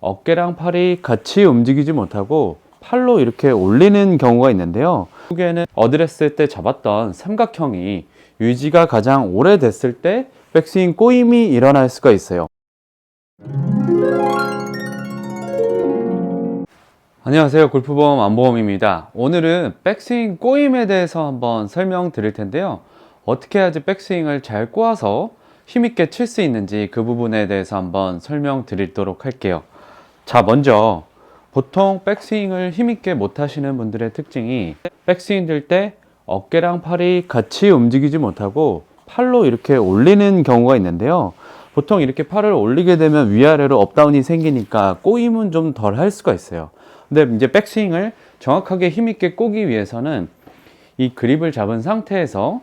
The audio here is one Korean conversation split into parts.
어깨랑 팔이 같이 움직이지 못하고 팔로 이렇게 올리는 경우가 있는데요. 결국에는 어드레스 때 잡았던 삼각형이 유지가 가장 오래됐을 때 백스윙 꼬임이 일어날 수가 있어요. 안녕하세요. 골프보험 안보험입니다. 오늘은 백스윙 꼬임에 대해서 한번 설명드릴 텐데요. 어떻게 해야지 백스윙을 잘 꼬아서 힘있게 칠 수 있는지 그 부분에 대해서 한번 설명드리도록 할게요. 자, 먼저 보통 백스윙을 힘있게 못 하시는 분들의 특징이 백스윙 들 때 어깨랑 팔이 같이 움직이지 못하고 팔로 이렇게 올리는 경우가 있는데요. 보통 이렇게 팔을 올리게 되면 위아래로 업다운이 생기니까 꼬임은 좀 덜 할 수가 있어요. 근데 이제 백스윙을 정확하게 힘있게 꼬기 위해서는 이 그립을 잡은 상태에서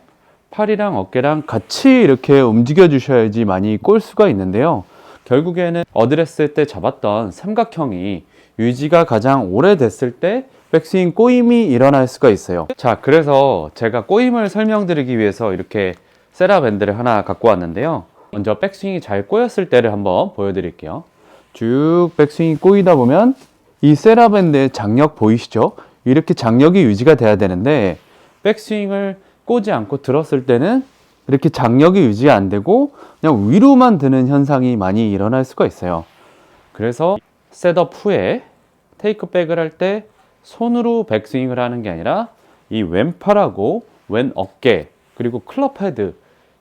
팔이랑 어깨랑 같이 이렇게 움직여 주셔야지 많이 꼴 수가 있는데요. 결국에는 어드레스 때 잡았던 삼각형이 유지가 가장 오래됐을 때 백스윙 꼬임이 일어날 수가 있어요. 자, 그래서 제가 꼬임을 설명드리기 위해서 이렇게 세라 밴드를 하나 갖고 왔는데요. 먼저 백스윙이 잘 꼬였을 때를 한번 보여드릴게요. 쭉 백스윙이 꼬이다 보면 이 세라 밴드의 장력 보이시죠? 이렇게 장력이 유지가 돼야 되는데 백스윙을 꼬지 않고 들었을 때는 이렇게 장력이 유지 안 되고 그냥 위로만 드는 현상이 많이 일어날 수가 있어요. 그래서 셋업 후에 테이크백을 할 때 손으로 백스윙을 하는 게 아니라 이 왼팔하고 왼 어깨 그리고 클럽 헤드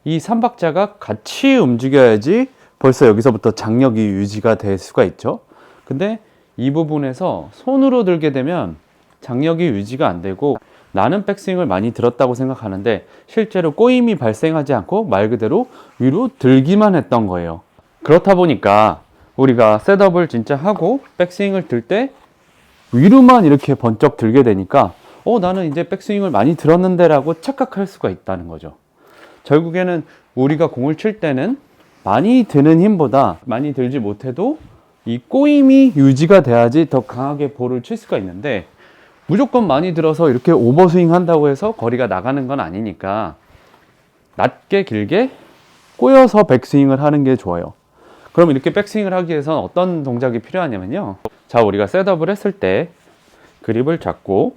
이 삼박자가 같이 움직여야지 벌써 여기서부터 장력이 유지가 될 수가 있죠. 근데 이 부분에서 손으로 들게 되면 장력이 유지가 안 되고 나는 백스윙을 많이 들었다고 생각하는데 실제로 꼬임이 발생하지 않고 말 그대로 위로 들기만 했던 거예요. 그렇다 보니까 우리가 셋업을 진짜 하고 백스윙을 들 때 위로만 이렇게 번쩍 들게 되니까 어 나는 이제 백스윙을 많이 들었는데 라고 착각할 수가 있다는 거죠. 결국에는 우리가 공을 칠 때는 많이 드는 힘보다 많이 들지 못해도 이 꼬임이 유지가 돼야지 더 강하게 볼을 칠 수가 있는데 무조건 많이 들어서 이렇게 오버스윙 한다고 해서 거리가 나가는 건 아니니까 낮게 길게 꼬여서 백스윙을 하는 게 좋아요. 그럼 이렇게 백스윙을 하기 위해서는 어떤 동작이 필요하냐면요. 자, 우리가 셋업을 했을 때 그립을 잡고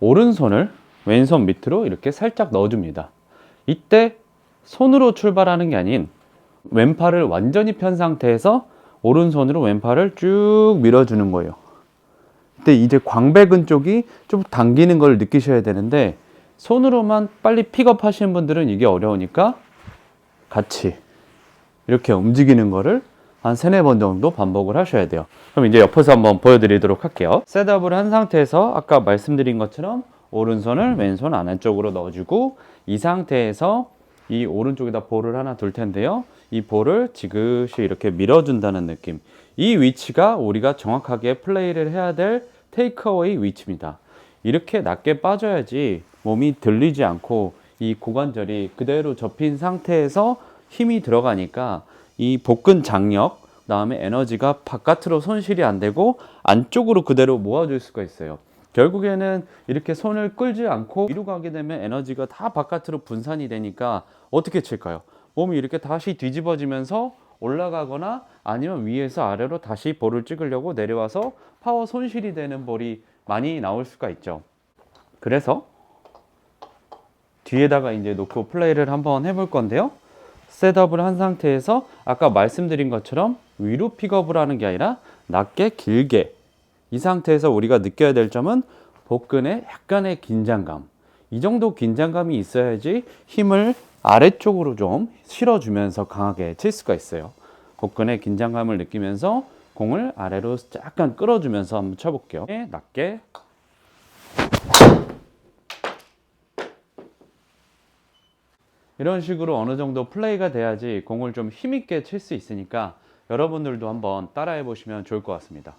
오른손을 왼손 밑으로 이렇게 살짝 넣어줍니다. 이때 손으로 출발하는 게 아닌 왼팔을 완전히 편 상태에서 오른손으로 왼팔을 쭉 밀어주는 거예요. 근데 이제 광배근 쪽이 좀 당기는 걸 느끼셔야 되는데 손으로만 빨리 픽업 하시는 분들은 이게 어려우니까 같이 이렇게 움직이는 거를 한 세네 번 정도 반복을 하셔야 돼요. 그럼 이제 옆에서 한번 보여드리도록 할게요. 셋업을 한 상태에서 아까 말씀드린 것처럼 오른손을 왼손 안쪽으로 넣어주고 이 상태에서 이 오른쪽에다 볼을 하나 둘 텐데요. 이 볼을 지그시 이렇게 밀어준다는 느낌. 이 위치가 우리가 정확하게 플레이를 해야 될 테이크어웨이 위치입니다. 이렇게 낮게 빠져야지 몸이 들리지 않고 이 고관절이 그대로 접힌 상태에서 힘이 들어가니까 이 복근 장력, 그다음에 에너지가 바깥으로 손실이 안 되고 안쪽으로 그대로 모아줄 수가 있어요. 결국에는 이렇게 손을 끌지 않고 위로 가게 되면 에너지가 다 바깥으로 분산이 되니까 어떻게 칠까요? 몸이 이렇게 다시 뒤집어지면서 올라가거나 아니면 위에서 아래로 다시 볼을 찍으려고 내려와서 파워 손실이 되는 볼이 많이 나올 수가 있죠. 그래서 뒤에다가 이제 놓고 플레이를 한번 해볼 건데요. 셋업을 한 상태에서 아까 말씀드린 것처럼 위로 픽업을 하는 게 아니라 낮게 길게 이 상태에서 우리가 느껴야 될 점은 복근에 약간의 긴장감 이 정도 긴장감이 있어야지 힘을 아래쪽으로 좀 실어주면서 강하게 칠 수가 있어요. 복근의 긴장감을 느끼면서 공을 아래로 약간 끌어주면서 한번 쳐볼게요. 네, 낮게. 이런 식으로 어느 정도 플레이가 돼야지 공을 좀 힘있게 칠 수 있으니까 여러분들도 한번 따라해 보시면 좋을 것 같습니다.